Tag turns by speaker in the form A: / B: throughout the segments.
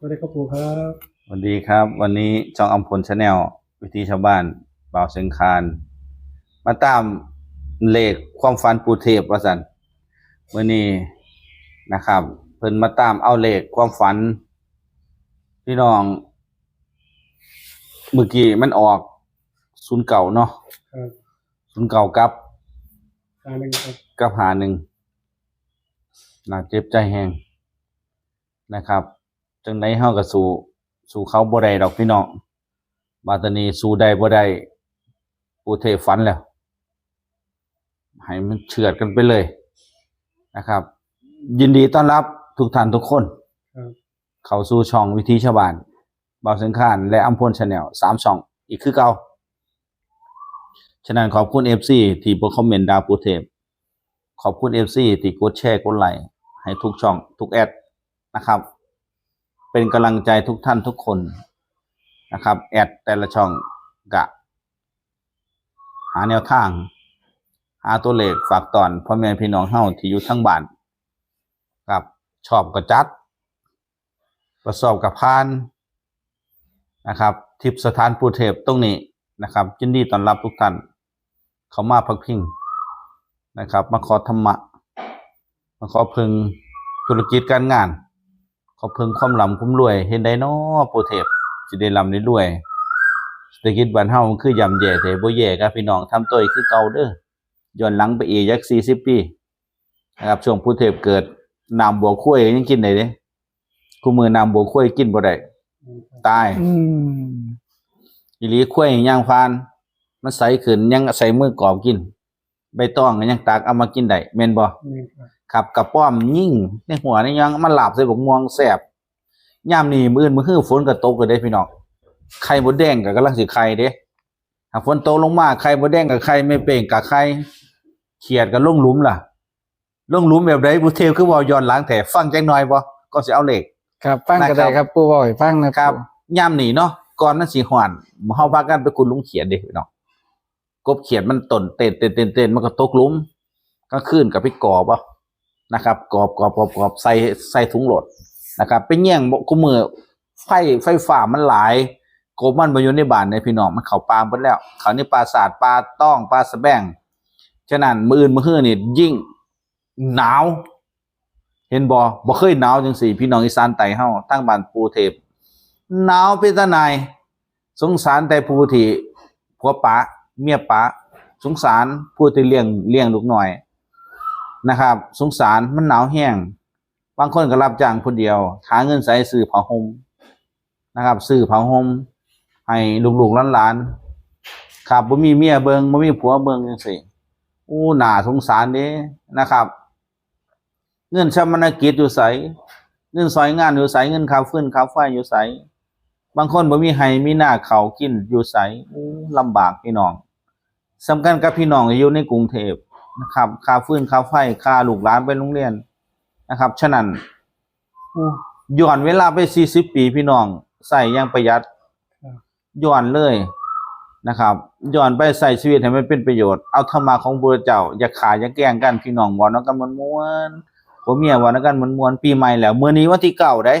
A: สวัสดีครับปู่ครับ
B: สวัสดีครับ วันนี้จองอัมพลชาแนลวิธีชาวบ้านบ่าวเสียงคานมาตามเลขความฝันปูเทพว่าสันเมื่อนี้นะครับ เพิ่นมาตามเอาเลขความฝันพี่น้องเมื่อกี้มันออกศูนย์เก่าเนาะ
A: ครับ
B: ศูนย์เก่ากับ
A: ทางหนึ่งครับ
B: กับหาหนึ่งน่าเจ็บใจแหงนะครับ จังไดเฮาก็สู้สู้เขาบ่ได้ดอกพี่น้องบาตานีสู้ได้บ่ได้ปูเทฝันแล้วให้มันเฉือดกันไปเลยนะครับ ยินดีต้อนรับทุกท่านทุกคน
A: ครับ
B: เข้าสู่ช่องวิธีชาวบ้านบ่าวสังขารและอัมพลชาแนลสามช่องอีกคือเก่าฉะนั้นขอบคุณ FC ที่บ่คอมเมนต์ดาวปูเทพขอบคุณ FC ที่กดแชร์กดไลค์ให้ทุกช่องทุกแอดนะครับ เป็นกำลังใจทุกท่านทุกคนนะครับ แอดแต่ละช่องกะ หาแนวทาง หาตัวเลขฝากตอนพ่อแม่พี่น้องเฮาที่อยู่ทั้งบ้านครับชอบก็จัด ประสอบกับพานนะครับ ทิพยสถานปูเทพตรงนี้นะครับยินดีต้อนรับทุกท่าน เขามาพักพิงนะครับ มาขอธรรมะ มาขอพึงธุรกิจการงาน ขอพึงความร่ำคุ้มรวย เห็นได้น้อปูเทพสิได้ร่ำได้รวยเศรษฐกิจบ้านเฮามันคือยำแย่แต่บ่แย่ครับพี่น้องทำตัวอีกคือเก่าเด้อย้อนหลังไปอีกยัก40ปีนะครับช่วงปูเทพเกิดน้ำบัวคุ้ยยังกินได้เด้คู่มือน้ำบัวคุ้ยกินบ่ได้ตาย
C: อืม
B: อีหลีคุ้ยย่างพาน มันใสขึ้นยังใส่มือกรอบกิน ใบตองก็ยังตากเอามากินได้แม่นบ่
A: นี่ ครับ
B: ขับกับป้อมยิ่งในหัวนี่ยังมันหลับใส่บกม่วงแสบย่ามนี่มื้ออื่นมื้อฮื้อฝนก็ตกก็ได้พี่น้องไข่มดแดงก็กำลังสิไข่เด้หากฝนตกลงมาไข่มดแดงกับไข่ไม่เป่งกับไข่เขียดก็ลงหลุมล่ะลงหลุมแบบใดบุเทพคือเว่าย้อนหลังแถฟังจักหน่อยบ่ก็สิเอาเลข
C: ครับฟังก็ได้
B: นะครับ
C: ครับปู่บ่อยฟังนะครับ
B: ย่ามนี่เนาะก่อนมันสิหวานเฮาพากันไปคุณลุงเขียดเด้พี่น้องกบเขียดมันต้นเต้นเต้นเต้นเต้นมันก็ตกหลุมกลางคืนก็ไปกอบเอา นะครับกรอบกรอบกอบกอบใส่ใส่ถุงโหลดนะครับไปแย่งบ่คุมือไฟไฟฟ้ามันหลายกมันบ่อยู่ในบ้านในพี่น้องมันเข้าป่าหมดแล้ว เขาในปราศาสาทปลาต้องปลาสะแบงฉะนั้นมืออื่นมือฮื้อนี่ยิ่งหนาว เห็นบ่บ่เคยหนาวจังสี่ พี่น้องอีสานใต้เฮาทั้งบ้านปูเทพหนาวเป็นตาหนสงสารแต่ผู้ที่ผัวป๋าเมียป๋าสงสารผู้ที่เลี้ยงเลี้ยงลูกหน่อย นะครับ สงสารมันหนาวแห้ง บางคนก็รับจ้างคนเดียว หาเงินใส่ซื้อผ้าห่มนะครับซื้อผ้าห่มให้ลูกๆหลานๆครับบ่มีเมียเบิงบ่มีผัวเบิงจังซี่อู้หน่าสงสารเด้นะครับ เงินชำนกิจอยู่ไสเงินซอยงานอยู่ไสเงินค่าฟื้นค่าไฟอยู่ไสบางคนบ่มีไห้มีหน้าเขากินอยู่ไสอู้ลำบากพี่น้องสำคัญกับพี่น้องอยู่ในกรุงเทพ นะครับค่าฟืนค่าไฟค่าลูกหลานไปโรงเรียนนะครับ ฉะนั้นอู้ย้อนเวลาไป40ปีพี่น้องใส่อย่างประหยัดย้อนเลยนะครับย้อนไปใส่ชีวิตให้มันเป็นประโยชน์เอาธรรมะของพระเจ้า อย่าขาอย่าแกล้งกันพี่น้องเว้านํกันม่วนๆผมเมียวันกันมันมวนปีใหม่แล้วมื้อนี้วันที่เก้าได้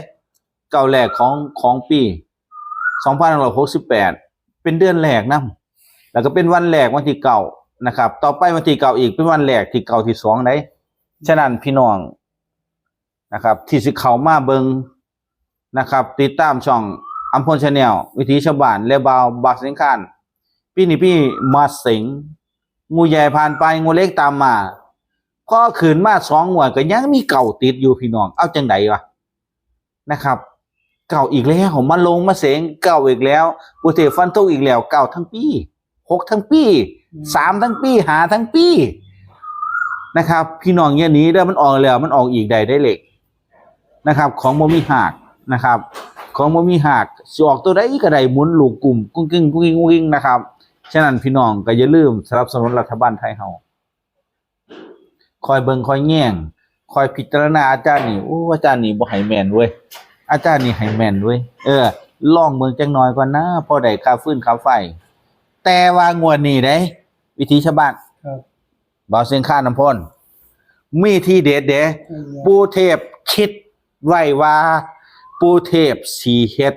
B: เก้าแรกของของปี2568เป็นเดือนแรกนํแล้วก็เป็นวันแรกวันที่เก้า นะครับ ต่อไปวันที่เก้าอีกเป็นวันแรกที่เก้าที่สองได้ฉะนั้นพี่น้องนะครับ ที่สิเข้ามาเบิงนะครับ ติดตามช่องอัมพลชาแนลวิถีชาวบ้านและบาวบาสิงคานพี่นี่พี่มาสิงงูใหญ่ผ่านไปงูเล็กตามมาพอขืนมาสองงวก็ยังมีเก่าติดอยู่พี่น้อง เอาจังไดวะนะครับ เก่าอีกแล้วมาลงมาเสงเก่าอีกแล้วปูเทฟันทุกอีกแล้ว เก่าทั้งปีหกทั้งปี สามทั้งปีหาทั้งปีนะครับ พี่น้องเนี่ยนี้เด้มันออกแล้วมันออกอีกใดได้เหล็กนะครับ ของโมมีหักนะครับ ของโมมีหักสิออกตัวใดก็ได้หมุนลูกกลุ่มกุ้งกิ้งกุ้งกิ้งกุ้งกิ้งนะครับฉะนั้นพี่น้องก็อย่าลืมสนับสนุนรัฐบาลไทยเฮาคอยเบิงคอยแง่งคอยพิจารณาอาจารย์นี่โอ้อาจารย์นี่บ่ให้แมนเว้ยอาจารย์นี่ให้แมนเว้ยเออล่องเบิ่งจังน้อยก่อนนะพอได้ค่าฟื้นค่าไฟ แต่ว่างวดนี้เด้ วิธีชาวบ้าน
A: ครับ
B: บ่าวเสียงข้าน้ำพ่นมีที่เด็ดเด้ปูเทพคิดไว้ว่า ปูเทพสีเฮ็ด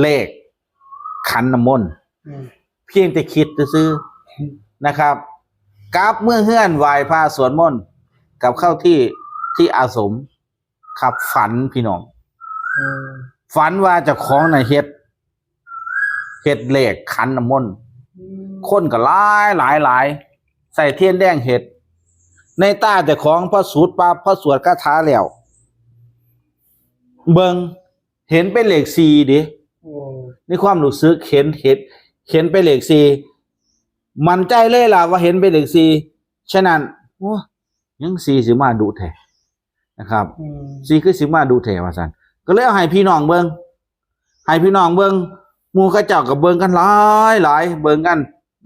B: เลข ขันน้ำมนต์
A: อืม
B: เพียงแต่คิดซื้อๆนะครับกราบเมื่อเฮือนไหวพระสวดมนต์กลับเข้าที่ที่อาสมขับฝันพี่น้อง
A: เออ
B: ฝันว่าเจะของในะเฮ็ด เฮ็ดเลขขันน้ำมนต์
A: อืม
B: คนก็หลายหลายหลาย ใส่เทียนแดงเห็ด ในตาแต่ของพระสูตรปาพระสวดคาถาแล้ว เบิงเห็นเป็นเลขสี่ดิ
A: โอ้
B: ในความรู้สึกเห็นเห็นเห็นเป็นเลขสี่มันใจเลยล่ะว่าเห็นเป็นเลขสี่ฉะนั้นโอ้ยังสี่สิมาดูแท้นะครับ
A: อืม
B: สี่คือสิมาดูแท้ว่าซั่นก็เลยเอาให้พี่น้องเบิงให้พี่น้องเบิงห มู่เขาเจ้ากับเบิงกันหลายหลายเบิงกัน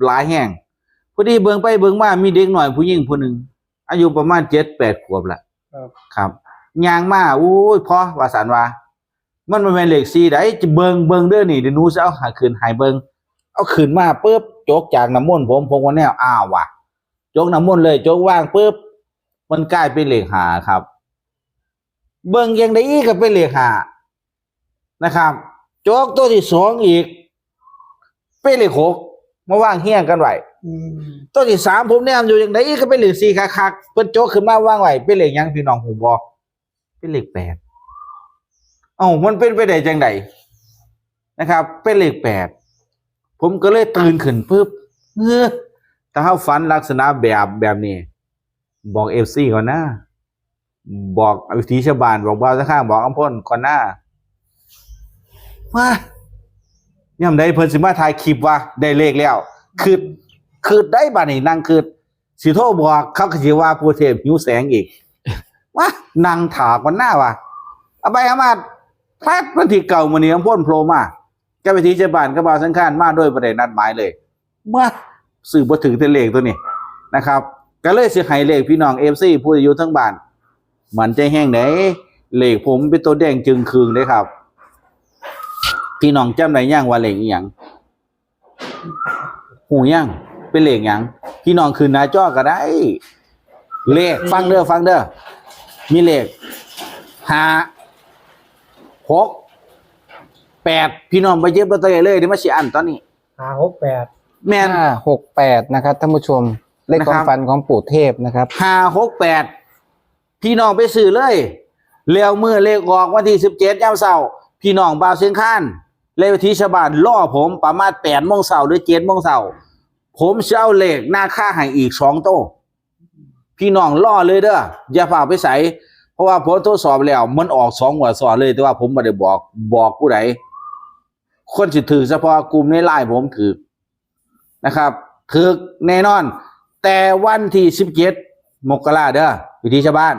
B: หลายแห่งพอดีเบิงไปเบิงมามีเด็กหน่อยผู้หญิงผู้หนึ่งอายุประมาณเจ็ดแปดขวบแหละ
A: ครับ
B: ครับยางมาอู้ยพอว่าสันว่า มันมันเป็นเลขสี่ได้จะเบิงเบิงเด้อนี่เดี๋ยวหนูจะเอาหาคืนใหายเบิงเอาคืนมาปุ๊บโจกจากน้ำมนต์ผมผมวันแนวอ้าวว่ะโจกน้ำมนต์เลยโจกว่างปุ๊บมันกลายเป็นเลขหาครับ เบิงยังได้อีกก็เป็นเลขหานะครับ โจกตัวที่สองอีก เป็นเลขหกมาว่างเฮี้ยงกันไว้
A: อืม
B: ตัวที่สามผมแนมอยู่อย่างไดก็เป็นเลขสี่คักๆเพิ่นโจกขึ้นมาว่างไว้เป็นเลขหยังพี่น้องผมบอกเป็นเลขแปดเอ้ามันเป็นไปได้จังไดนะครับ เป็นเลขแปดผมก็เลยตื่นขึ้นปุ๊บเฮ้อถ้าเขาฝันลักษณะแบบแบบนี้ บอกเอฟซีก่อนหน้าบอกวิธีชาวบ้านบอกบ่าวสักข้างบอกอัมพลก่อนหน้า ว่าย่ำใดเพิ่นสิมาถ่ายคลิปว่าได้เลขแล้ว คือคือได้บัดนี้นั่งคือสิโทรบอกเขาก็สิว่าผู้เทพหิวแสงอีกว่านั่งถากวันหน้าว่ะเอาไปเอามาพลาดวันที่เก่ามื้อนี้อัมพลโผล่มาแกวิธีชาบ้านก็บ่าวสังขารมาด้วยประเด็นนัดหมายเลยว่าสื่อบ่ถึงแต่เลขตัวนี้นะครับก็เลยสิให้เลขพี่น้อง FC ผู้อยู่ทั้งบ้านมันใจแห้งไหนเลขผมเป็นตัวแดงจึงคืงเลยครับ พี่น้องจำได้ย่างว่าเลขอีหยังหูย่างเป็นเลขหยังพี่น้องคืนหน้าจอก็ได้ เลขฟังเด้อฟังเด้อมีเลขห้าหกแปดพี่น้องไปเย็บลอตเตอรี่เลยเดี๋ยวมาสิอันตอนนี้
A: ห้าหกแปด
B: แม่น
C: ห้าหกแปดนะครับท่านผู้ชมเลข
B: นะ
C: ค
B: ครั
C: วาม
B: บ
C: ฝันของปู่เทพนะครับ
B: ห้าหกแปดพี่น้องไปซื้อเลยเลี้ยวมือเลขออกวันที่สิบเจ็ดยามเสาร์พี่น้องบาวเชียงคาน เลขที่ชาวบ้านล่อผมประมาณแปดโมงเสาร์หรือเจ็ดโมงเสาร์ผมจะเอาเหลขหน้าค่าให้อีกสองโต้พี่น้องล่อเลยเด้ออย่าฝ่าไปใส่เพราะว่าผมทดสอบแล้ว มันออกสองหัวสอนเลย แต่ว่าผมไม่ได้บอกบอกผู้ใดคนสิถือเฉพาะกลุ่มในไลน์ผมถือนะครับถือแน่นอน แต่วันที่สิบเจ็ดมกราเด้อวิธีชาวบ้าน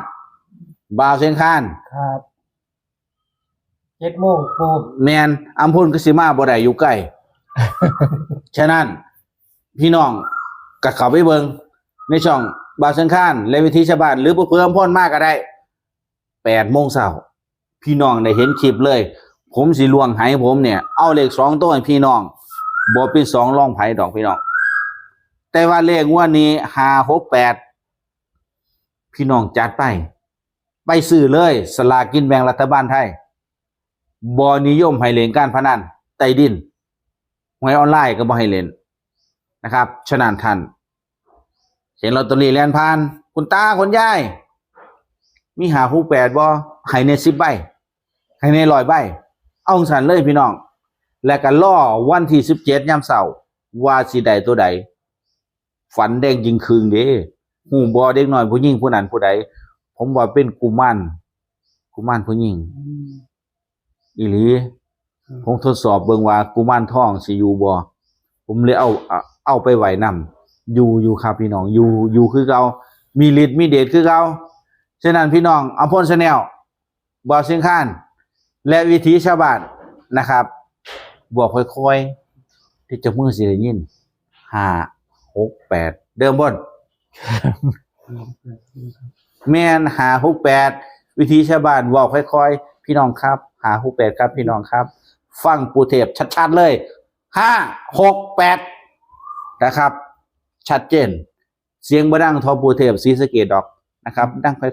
B: บ่าวเชียงคาน
A: ครับ เจ็ดโมงครู
B: แมนอัมพุนกสิมาบ่ได้อยู่ใกล้ ฉะนั้น พี่น้องก็เข้าไปเบิงในช่องบ่าวเชียงคานและวิธีชาวบ้านหรือเพื่ออัมพนมากก็ได้แปดโมงเช้าพี่น้องได้เห็นคลิปเลย ผมสิลวงให้ผมเนี่ย เอาเลขสองตัวให้พี่น้องบ่เป็นสองรองไผ่ดอกพี่น้อง แต่ว่าเลขงว่านี้ห้าหกแปดพี่น้องจัดไป ไปซื้อเลย สลากกินแบ่งรัฐบาลไทย บอนิยมให้เล่นการพนันใต้ดินหวยออนไลน์ก็บ่ให้เล่นนะครับ ฉะนั้นท่านเห็นลอตเตอรี่แลนผ่าน คุณตาคุณยาย มีหาคู่แปดบ่ให้ในสิบใบให้ในร้อยใบ เอาสันเลยพี่น้อง และกันล่อวันที่สิบเจ็ดยามเสาร์ว่าสิใดตัวใด ฝันแดงยิงคืงเด้หูบอเด็กหน้อยผู้หญิงผู้นั้นผู้ใด ผมว่าเป็นกุมารกุมารผู้หญิง
A: อืม
B: อีหลีผมทดสอบเบิ่งว่ากุมารทองสิอยู่บ่ผมเลยเอาเอาเอาไปไว้นำอยู่อยู่ครับพี่น้องอยู่อยู่คือเก่ามีฤทธิ์มีเดชคือเก่าฉะนั้นพี่น้องอัมพลชาแนลบ่าวเชียงคาน และวิถีชาวบ้านนะครับ บอกค่อยๆ ที่จะมือสิได้ยินห้าหกแปดเดิมบนแม่นหาหกแปดวิธีชาวบ้านเว่าค่อยๆ พี่น้องครับ หาหกแปดครับพี่น้องครับ ฟังปูเทพชัดๆเลยห้าหกแปดนะครับ ชัดเจน เสียงบดังทอปูเทพสีสะเกดดอกนะครับ ดังค่อ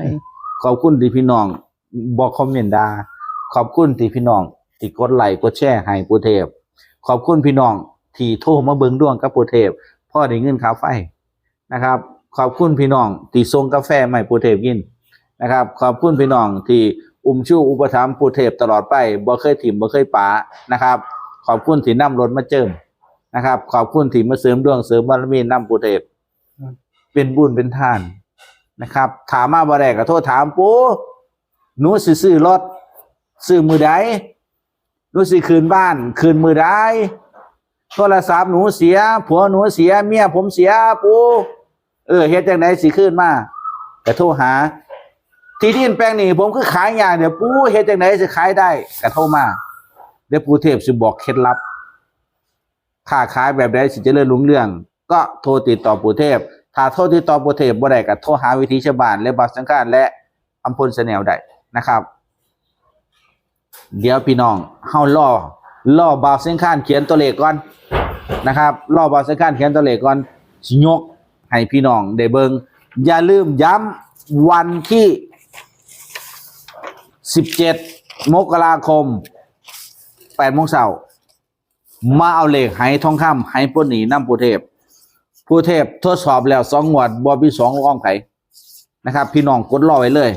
B: ยๆขอบคุณที่พี่น้องบอกคอมเมนต์ดา ขอบคุณที่พี่น้องที่กดไลค์กดแชร์ให้ปูเทพ ขอบคุณพี่น้องที่โทรมาเบิ่งดวงกับปูเทพพ่อได้เงินคาไฟนะครับ ขอบคุณพี่น้องที่ส่งกาแฟให้ปูเทพกินนะครับ ขอบคุณพี่น้องที่ อุ้มชูอุปถัมภ์ปูเทพตลอดไปบ่เคยถิ่มบ่เคยป๋านะครับ ขอบคุณที่นำรถมาเจิมนะครับ ขอบคุณที่มาเสริมดวงเสริมบารมีนำปูเทพ เป็นบุญเป็นทานนะครับ ถามมาบ่ได้ก็โทษถามปูหนูสิซื้อรถซื้อมือใดหนูสิคืนบ้าน คืนมือใดโทรศัพท์หนูเสีย ผัวหนูเสีย เมียผมเสียปูเออเฮ็ดจังไดสิคืนมาก็โทรหา ที่ดินแปลงนี้ผมคือขายอย่างเดี๋ยวปูเฮ็ดจังไดสิขายได้ก็โทรมาเดี๋ยวปูเทพสิบอกเคล็ดลับค้าขายแบบใดสิจะเจริญรุ่งเรื่อง ก็โทรติดต่อปู่เทพ ถ้าโทรติดต่อปู่เทพบ่ได้ก็โทรหาวิธีชาวบ้านและบักสังฆานและอัมพลสแนลได้นะครับ เดี๋ยวพี่น้องเฮาล่อล่อบาวสังฆานเขียนตัวเลขก่อนนะครับล่อบาวสังฆานเขียนตัวเลขก่อนยกให้พี่น้องได้เบิงอย่าลืมย้ำวันที่ 17มกราคม8โมงเช้ามาเอาเหล็กไหทองคำไหปนหนีน้ำผู้เทพ ผู้เทพทดสอบแล้วสองงวดบอบีสองร่องไผนะครับ พี่น้องกดรอไว้เลย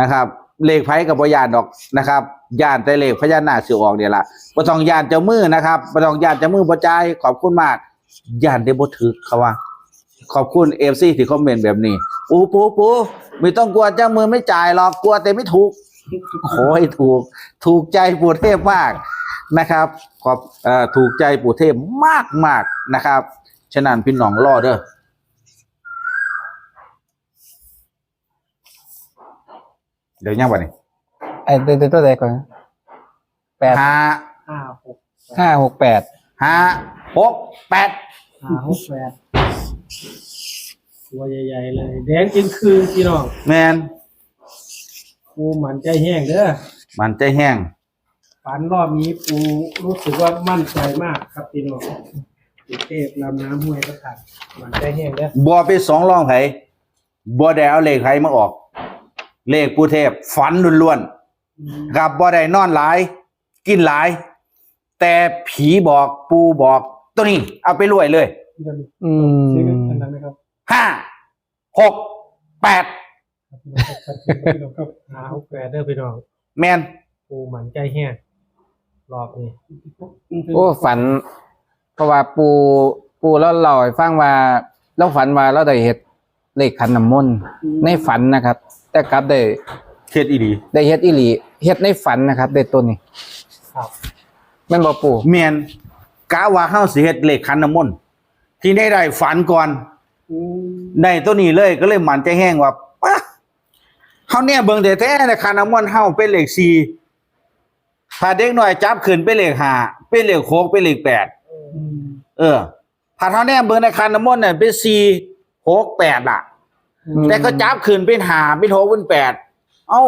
B: นะครับเลขไผกับบยานดอกนะครับยานแต่เลขพญานาคสิออกเดี๋ยวละบ่ต้องยานเจ้ามือนะครับบ่ต้องยานเจ้ามือบ่จ่ายขอบคุณมากยานได้บ่ถึกเขาว่า ขอบคุณเอฟซีที่คอมเมนต์แบบนี้ปูปูปูไม่ต้องกลัวเจ้ามือไม่จ่ายหรอกกลัวแต่ไม่ถูก ขอให้ถูก ถูกใจปู่เทพมากนะครับขอบเอ่อถูกใจปู่เทพมากมากๆนะครับ ฉะนั้นพี่น้องรอเด้อเดี๋ยวยังวันนี้
C: ไอ้เตัวตัวใดก่อนแปด
B: ห้า
A: ห้าหก
C: ห้าหกแปด
B: ห้าหกแปด
A: ห้าหกแปดตัวใหญ่ๆเลย แดงจริงคือพี่น้อง
B: แมน
A: ปูหมันใจแห้งเด้อ
B: มันใจแห้ง
A: ฝันรอบนี้ปูรู้สึกว่ามั่นใจมากครับพี่น้องกรุงเทพลำน้ำห้วยพระขันหมันใจแห้งเด้อ
B: บัวไปสองรองไผบัวได้เอาเลขไผมาออก เลขปู่เทพฝันล้วนๆกับบ่ได้นอนหลาย กินหลาย แต่ผีบอกปูบอกตัวนี้ เอาไปรวยเลย
C: อื
A: ซื้อ
C: ม
A: กันนั้นไหมครับ
B: ห้าหกแปด
A: ครับ พี่น้องครับหาหกแปดเด้อพี่น้อง
B: แมน
A: ปูหมันใจแห้งรอบนี้
C: โอ้ฝัน เพราะว่าปูปูแล้วเล่าให้ฟังว่าเราฝันว่าเราได้เฮ็ดเลขขันน้ำมนต์ในฝันนะครับ แต่กลับได้
B: เท็ดอีดี
C: ได้เฮ็ดอีหลีเฮ็ดในฝันนะครับได้ตัวนี้
A: ครับ
C: แม่นบ่ปู
B: แมนกะว่าเฮาสิเฮ็ดเลขคันน้ำมนต์ที่ได้ได้ฝันก่อน
A: อืม
B: ได้ตัวนี้เลยก็เลยหมันใจแห้งว่าปะ เฮาเนี่ยเบิ่งแต่แท้ๆในคันน้ำมนต์เฮาเป็นเลขสี่ถ้าเด็กน้อยจับขึ้นเป็นเลขห้าเป็นเลขหกเป็นเลขแปด
A: อืม
B: เออถ้าเท่าแน่เบิ่งในคันน้ำมนต์เนี่ยเป็นสี่หกแปดล่ะ แต่ก็จับขึ้นเป็นหาเป็นหกเป็นแปดเอ้า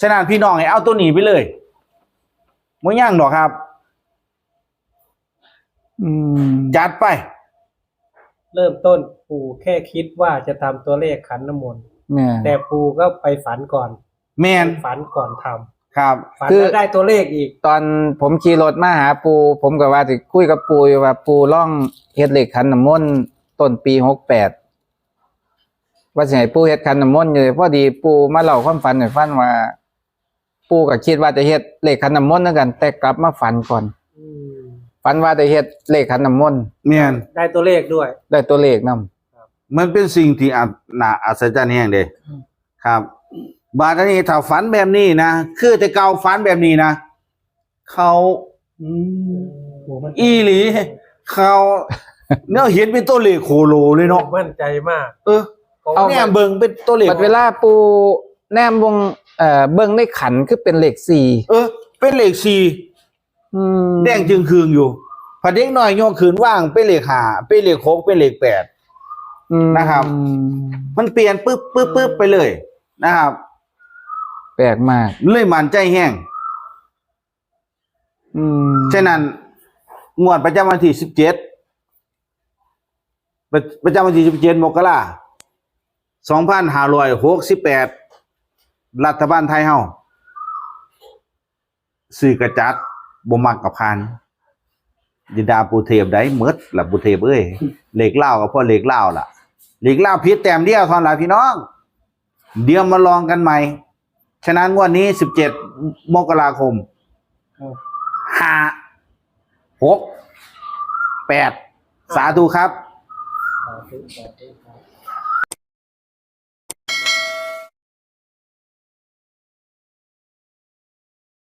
B: ฉะนั้นพี่น้องให้เอาตัวหนีไปเลยไม่ย่างหรอกครับ
C: อืม
B: จัดไป
A: เริ่มต้นปูแค่คิดว่าจะทำตัวเลขขันน้ำมนต์
C: แม่
A: แต่ปูก็ไปฝันก่อน
B: แมน
A: ฝันก่อนทำ
B: ครับ
A: ฝันแล้วได้ตัวเลขอีก
C: ตอนผมขี่รถมาหาปู ผมก็ว่าสิคุยกับปูอยู่ว่าปูล่องเฮ็ดเลขขันน้ำมนต์ต้นปีหกแปดว่าสิให้ปูเฮ็ดขันน้ำมนต์อยู่พอดีปูมาเล่าความฝันให้ฟังว่า ปูก็คิดว่าจะเฮ็ดเลขขันน้ำมนต์นั่นกัน แต่กลับมาฝันก่อน
A: อืม
C: ฝันว่าจะเฮ็ดเลขขันน้ำมนต์
B: แมน
A: ได้ตัวเลขด้วย
C: ได้ตัวเลขนํ
B: มันเป็นสิ่งที่อัศน่าอัศจรรย์แห่งเดย
A: อืม
B: ครับ บาดนี้ถ้าฝันแบบนี้นะคือแต่เก่าฝันแบบนี้นะเขา
A: อืมโอ้มัน
B: อีหลีเขาเนี่ยเห็นเป็นตัวเลขโคโลเลยเนาะ
A: มั่นใจมาก
B: เออ
A: เพราะ
C: เอา
A: ว่า
B: เนี่ยเบิ่งเป็นตัวเลข
C: บัดเวลาปูแนมวงเอ่อเบิ่งในขันคือเป็นเลขสี่
B: เออ เป็นเลขสี่
C: อืม
B: แดงจึงคืงอยู่พอเด็กน้อยโยกขืนว่างเป็นเลขหาเป็นเลขหกเป็นเลขแปด
C: อืม
B: นะครับ มันเปลี่ยนปึ๊บปึ๊บปึ๊บไปเลยนะครับ
C: แปลกมาก
B: เลยมันใจแห้ง
C: อืม
B: ฉะนั้น งวดประจำวันที่สิบเจ็ดประจำวันที่สิบเจ็ดมกราสองพันห้าร้อยหกสิบแปดรัฐบาลไทยเฮาซื้อกระจัดบ่มักกับพานยินดาปูเทพได้หมดล่ะปูเทพเอ้ยเหล็กเหล้าก็เพราะเหล็กเหล้าล่ะเหล็กเหล้าพิษแต้มเดียวเท่านั้นล่ะพี่น้อง เดี๋ยวมาลองกันใหม่ ฉะนั้นงวันนี้17มกราคม
A: ครับ
B: ห้าหกแปดสาธุครับ
A: สาธุสาธุครับ